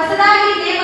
ಹೊಸದಾಗಿ